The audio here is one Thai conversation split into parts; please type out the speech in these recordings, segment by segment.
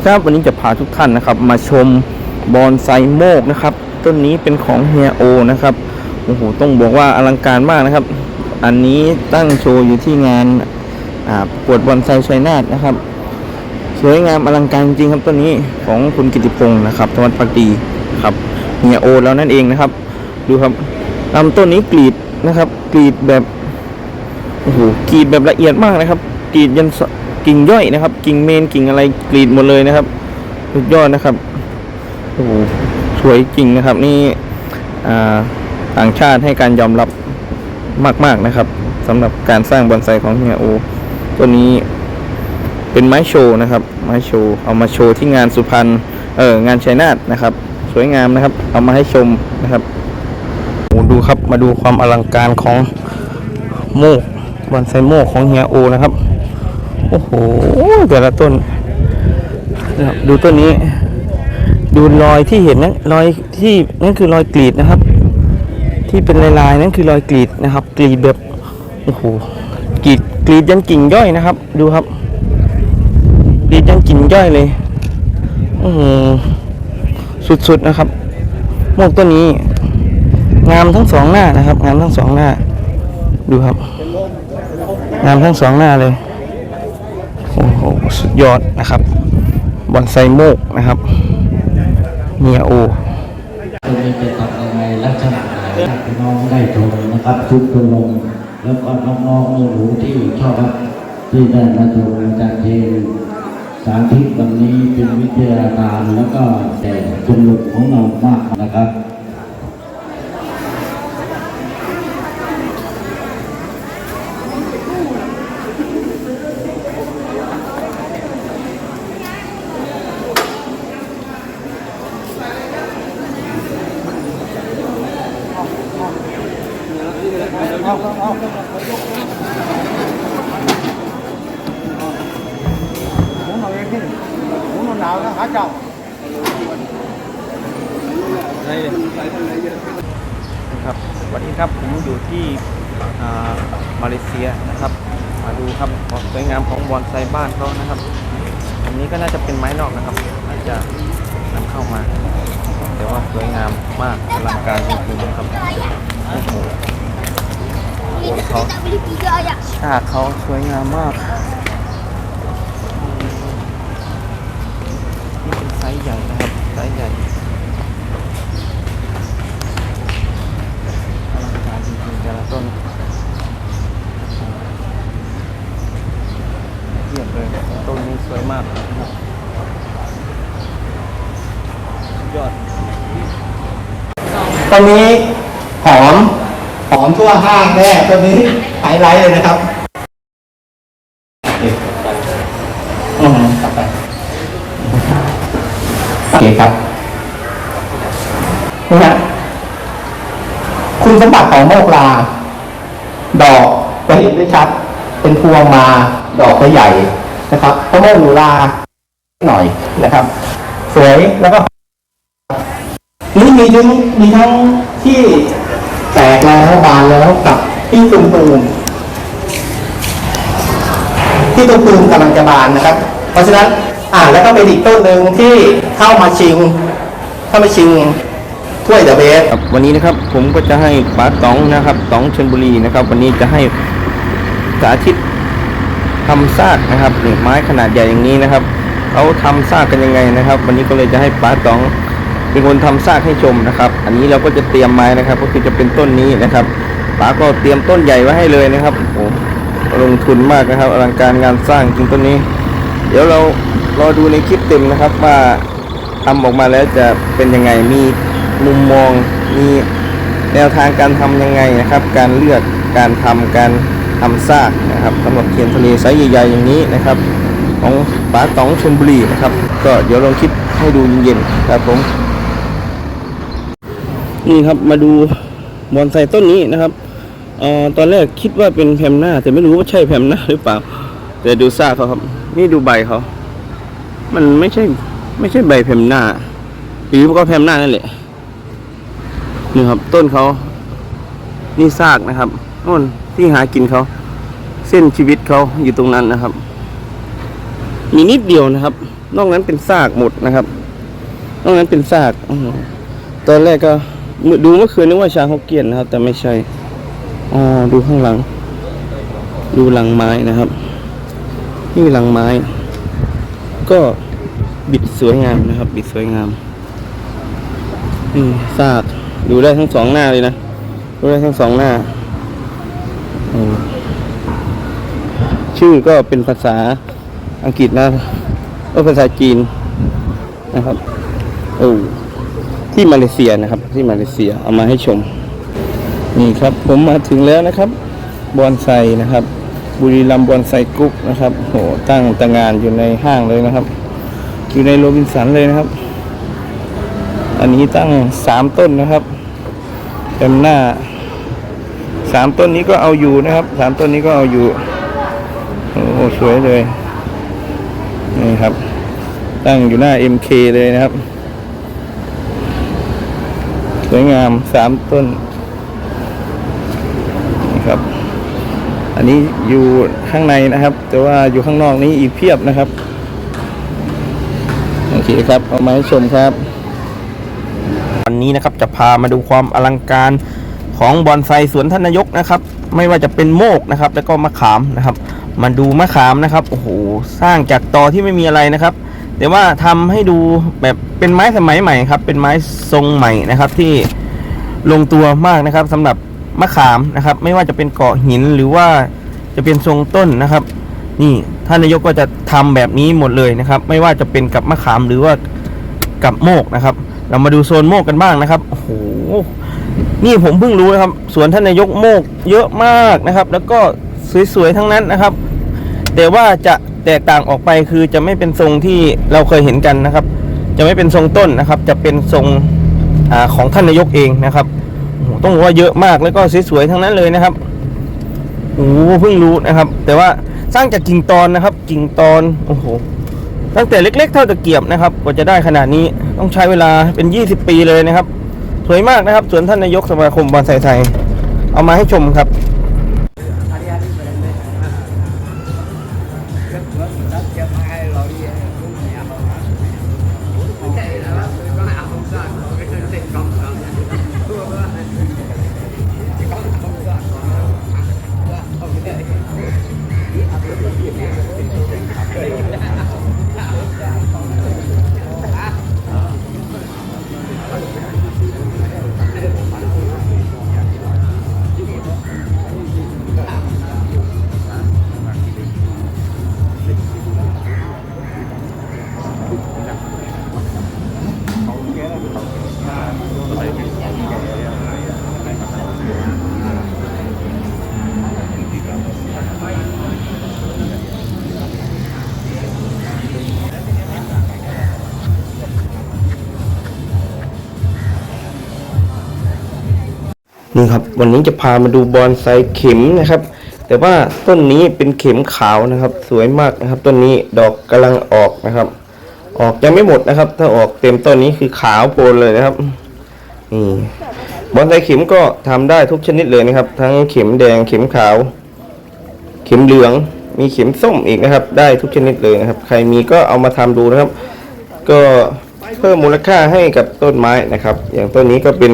ดีครับวันนี้จะพาทุกท่านนะครับ มาชมบอนไซโมกนะครับต้นนี้เป็นของเฮียโอนะครับโอ้โหต้องบอกว่าอลังการมากนะครับ อันนี้ตั้งโชว์อยู่ที่งานประกวดบอนไซชัยนาทนะครับ สวยงามอลังการจริงครับต้นนี้ของคุณกิติพงศ์นะครับธวัฒน์พักดีครับเฮียโอแล้วนั่นเองนะครับ ดูครับลำต้นนี้กรีดนะครับ กรีดแบบโอ้โหกรีดแบบละเอียดมากนะครับ กรีดยันส กิ่งย่อยนะครับ กิ่งเมนกิ่งอะไรกรีดหมดเลยนะครับสุดยอดนะครับโอ้สวยจริงนะครับ นี่อ่าต่างชาติให้การยอมรับมาก ๆนะครับสำหรับการสร้างบอนไซของเฮียโอตัวนี้เป็นไม้โชว์นะครับ ไม้โชว์เอามาโชว์ที่งานสุพรรณเอองานชัยนาทนะครับ สวยงามนะครับ เอามาให้ชมนะครับโอ้ดูครับมาดูความอลังการของโมกบอนไซโมกของเฮียโอนะครับ โอ้โหแต่ละต้นนะครับดูต้นนี้ ดูรอยที่เห็นนั้นรอยที่นั่นคือรอยกรีดนะครับ ที่เป็นลายๆนั่นคือรอยกรีดนะครับ กรีดแบบโอ้โหกรีดกรีดยันกิ่งย่อยนะครับ ดูครับดีจังกินย่อยเลยอือหือสุดๆนะครับโมกต้นนี้ งามทั้งสองหน้านะครับ งามทั้งสองหน้า ดูครับ งามทั้งสองหน้าเลย อ้โหสุดยอดนะครับบอนไซโมกนะครับเมียโอตัวนี้จะทำยังไงลักษณะไหนให้พี่น้องได้ชมนะครับ ทุกตัวลงแล้วก็น้องๆหนูที่ชอบครับที่ได้มาชมอาจารย์เทนสาธิตวันนี้เป็นวิทยาการแล้วก็แต่สนุกของเรามากนะครับ nó nào nó hả chồng ครับสวัสดีครับผมอยู่ที่อ่ามาเลเซียนะครับ มาดูครับความสวยงามของบอนไซบ้านเขานะครับ อันนี้ก็น่าจะเป็นไม้นอกนะครับ น่าจะนำเข้ามา แต่ว่าสวยงามมากอลังการจริงๆนะครับโอ้โหโคนเขา tak beli tiga aja. ฉากเขาสวยงามมากนี่เป็นไซ ส์ใหญ่นะครับไซส์ใหญ่อลังการจริงๆแต่ละต้นเยี่ยมเลยต้นนี้สวยมากนะครับยอดตอนนี้หอมหอมทั่วห้างแน่ตัวนี้ไฮไลท์เลยนะครับอืมต่อไป เคครับนี่ฮะคุณสมบัติของโมกลา ดอกจะเห็นได้ชัด เป็นพวงมาดอกจะใหญ่นะครับเพราะโมกลูลาหน่อยนะครับ สวยแล้วก็นี่มีทั้งมีทั้งที่แตกแล้วบานแล้วกับที่ตุ่มตูมที่ตุ่มตูมกำลังจะบานนะครับ เพราะฉะนั้น อ่าแล้วก็เป็นอีกต้นหนึ่งที่เข้ามาชิง เข้ามาชิงถ้วยเดอะเบสครับวันนี้นะครับผมก็จะให้ป๋าต๋องนะครับต๋องชนบุรีนะครับ วันนี้จะให้สาธิตทำซากนะครับไม้ขนาดใหญ่อย่างนี้นะครับเขาทำซากกันยังไงนะครับ วันนี้ก็เลยจะให้ป๋าต๋องเป็นคนทำซากให้ชมนะครับ อันนี้เราก็จะเตรียมไม้นะครับ ก็คือจะเป็นต้นนี้นะครับป๋าก็เตรียมต้นใหญ่ไว้ให้เลยนะครับโอ้ลงทุนมากนะครับอลังการงานสร้างจริงต้นนี้ เดี๋ยวเรารอดูในคลิปเต็มนะครับว่าทำออกมาแล้วจะเป็นยังไงมีมุมมองมีแนวทางการทำยังไงนะครับ การเลือกการทำการทำซากนะครับสำหรับเทียนทะเลไซส์ใหญ่ๆอย่างนี้นะครับ ของป๋าต๋องชลบุรีนะครับ ก็เดี๋ยวลองคลิปให้ดูเย็นๆครับผมนี่ครับมาดูบอนไซต้นนี้นะครับเอ่อตอนแรกคิดว่าเป็นแพมหน้า แต่ไม่รู้ว่าใช่แพมหน้าหรือเปล่า แต่ดูซากเขาครับ นี่ดูใบเขา มันไม่ใช่ ไม่ใช่ใบแพมหน้า หรือก็แพมหน้านั่นแหละ นี่ครับ ต้นเขา นี่ซากนะครับนู่นที่หากินเขา เส้นชีวิตเขาอยู่ตรงนั้นนะครับ มีนิดเดียวนะครับ นอกนั้นเป็นซากหมดนะครับ นอกนั้นเป็นซากอตอนแรกก็มือดูเมื่อคืนนึกว่าช้างฮกเกี้ยนนะครับ แต่ไม่ใช่ อ๋อ ดูข้างหลัง ดูหลังไม้นะครับ นี่หลังไม้ ก็บิดสวยงามนะครับ บิดสวยงามนี่ซากดูได้ทั้งสองหน้าเลยนะดูได้ทั้งสองหน้าอืมชื่อก็เป็นภาษาอังกฤษนะก็ภาษาจีนนะครับโอ้ที่มาเลเซียนะครับ ที่มาเลเซียเอามาให้ชม นี่ครับ ผมมาถึงแล้วนะครับ บอนไซนะครับ บุรีรัมย์บอนไซกรุ๊ปนะครับโหตั้งตางานอยู่ในห้างเลยนะครับ อยู่ในโรบินสันเลยนะครับ อันนี้ตั้งสามต้นนะครับเต็มหน้าสามต้นนี้ก็เอาอยู่นะครับสามต้นนี้ก็เอาอยู่โอ้โหสวยเลยนี่ครับ ตั้งอยู่หน้า MK เลยนะครับ สวยงามสามต้นนี่ครับ อันนี้อยู่ข้างในนะครับ แต่ว่าอยู่ข้างนอกนี้อีกเพียบนะครับ โอเคครับเอามาให้ชมครับวันนี้นะครับจะพามาดูความอลังการของบอนไซสวนท่านนายกนะครับ ไม่ว่าจะเป็นโมกนะครับ แล้วก็มะขามนะครับ มาดูมะขามนะครับโอ้โหสร้างจากตอที่ไม่มีอะไรนะครับ แต่ว่าทำให้ดูแบบเป็นไม้สมัยใหม่ครับ เป็นไม้ทรงใหม่นะครับที่ลงตัวมากนะครับสำหรับ มะขามนะครับ ไม่ว่าจะเป็นเกาะหินหรือว่าจะเป็นทรงต้นนะครับ นี่ท่านนายกก็จะทำแบบนี้หมดเลยนะครับ ไม่ว่าจะเป็นกับมะขามหรือว่ากับโมกนะครับ เรามาดูโซนโมกกันบ้างนะครับโอ้โหนี่ผมเพิ่งรู้นะครับสวนท่านนายกโมกเยอะมากนะครับ แล้วก็สวยๆทั้งนั้นนะครับ แต่ว่าจะแตกต่างออกไปคือจะไม่เป็นทรงที่เราเคยเห็นกันนะครับ จะไม่เป็นทรงต้นนะครับ จะเป็นทรงอของท่านนายกเองนะครับ ต้องบอกว่าเยอะมากแล้วก็สวยๆทั้งนั้นเลยนะครับโอ้โหเพิ่งรู้นะครับ แต่ว่าสร้างจากกิ่งตอนนะครับ กิ่งตอนโอ้โหตั้งแต่เล็ก ๆ เท่าตะเกียบนะครับกว่าจะได้ขนาดนี้ต้องใช้เวลาเป็น 20 ปีเลยนะครับ สวยมากนะครับสวนท่านนายกสมาคมบอนไซไทยเอามาให้ชมครับ นี่ครับวันนี้จะพามาดูบอนไซเข็มนะครับ แต่ว่าต้นนี้เป็นเข็มขาวนะครับ สวยมากนะครับ ต้นนี้ดอกกำลังออกนะครับ ออกยังไม่หมดนะครับ ถ้าออกเต็มต้นนี้คือขาวโพลนเลยนะครับนี่บอนไซเข็มก็ทำได้ทุกชนิดเลยนะครับ ทั้งเข็มแดงเข็มขาว เข็มเหลืองมีเข็มส้มอีกนะครับ ได้ทุกชนิดเลยนะครับ ใครมีก็เอามาทำดูนะครับ ก็เพิ่มมูลค่าให้กับต้นไม้นะครับ อย่างต้นนี้ก็เป็น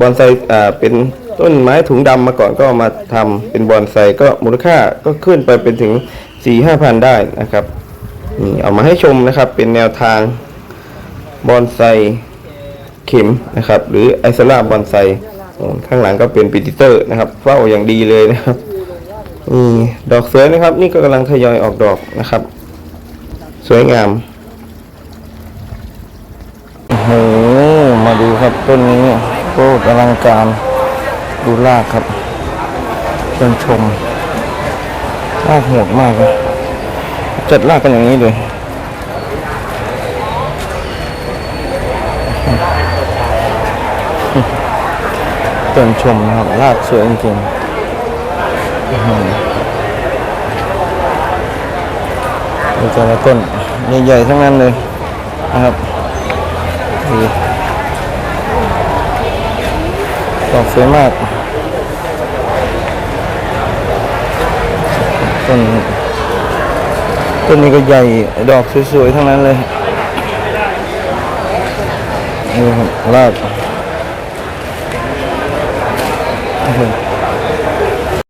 บอนไซอ่าเป็นต้นไม้ถุงดำมาก่อนก็มาทำเป็นบอนไซก็มูลค่าก็ขึ้นไปเป็นถึงสี่ห้าพันได้นะครับนี่เอามาให้ชมนะครับเป็นแนวทางบอนไซเข็มนะครับ หรือไอซาร่าบอนไซข้างหลังก็เป็นปิติเตอร์นะครับเฝ้าอย่างดีเลยนะครับนี่ดอกสวยนะครับ นี่ก็กำลังทยอยออกดอกนะครับ สวยงามโอ้โหมาดูครับต้นนี้ โคตรอลังการดูรากครับต้นชมรากโหดมากเลยจัดรากกันอย่างนี้เลยต้นชมนะครับรากสวยจริงๆอื้อหือดูแต่ละต้นใหญ่ๆทั้งนั้นเลยนะครับดี ดอกสวยมากต้นต้นนี้ก็ใหญ่ดอกสวยๆทั้งนั้นเลยนี่ครับราก